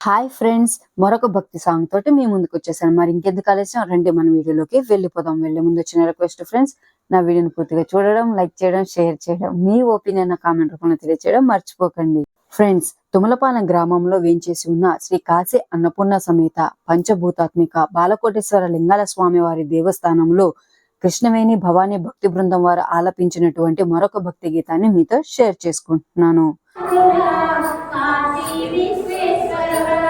Hi friends మరొక భక్తి song తోటి మీ ముందుకు వచ్చేసాను. మరి ఇంకెందుకు ఆలస్యం? రండి మన వీడియోలోకి వెళ్ళిపోదాం. వెళ్ళే ముందు వచ్చిన రిక్వెస్ట్ ఫ్రెండ్స్ నా వీడియోని పూర్తిగా చూడడం లైక్ చేయడం షేర్ చేయడం మీ ఒపీనియన్ నా కామెంట్ రూపంలో తెలియజేయడం మర్చిపోకండి. ఫ్రెండ్స్ తుమలపాలెం గ్రామంలో వేంచేసి ఉన్న శ్రీ కాశీ అన్నపూర్ణ సమేత పంచభూతాత్మిక బాలకోటేశ్వర లింగాల స్వామి వారి దేవస్థానంలో కృష్ణవేణి భవానీ భక్తి బృందం వారు ఆలపించినటువంటి మరొక భక్తి గీతాన్ని మీతో షేర్ చేసుకుంటున్నాను. Kashi Visweswara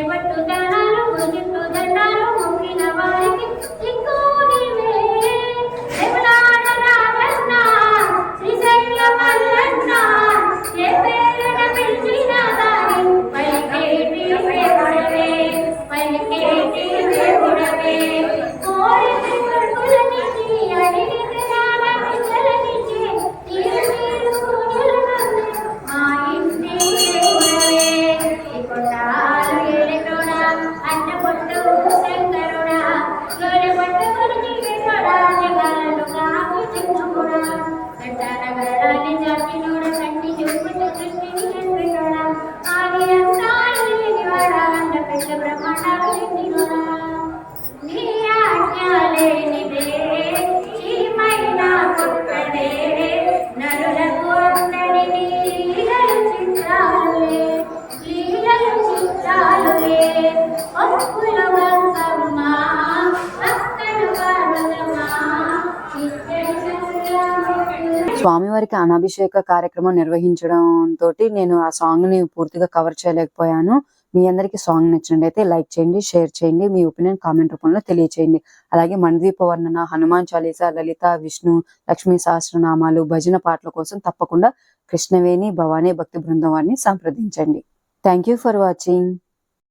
el huerto, ya lo స్వామివారికి అనాభిషేక కార్యక్రమం నిర్వహించడం తోటి నేను ఆ సాంగ్ని పూర్తిగా కవర్ చేయలేకపోయాను. మీ అందరికి సాంగ్ నచ్చినట్లయితే లైక్ చేయండి షేర్ చేయండి మీ ఒపీనియన్ కామెంట్ రూపంలో తెలియచేయండి. అలాగే మణిదీప వర్ణన హనుమాన్ చాలీసా లలిత విష్ణు లక్ష్మీ సహస్రనామాలు భజన పాటల కోసం తప్పకుండా కృష్ణవేణి భవానీ భక్తి బృందం వారిని సంప్రదించండి. Thank you for watching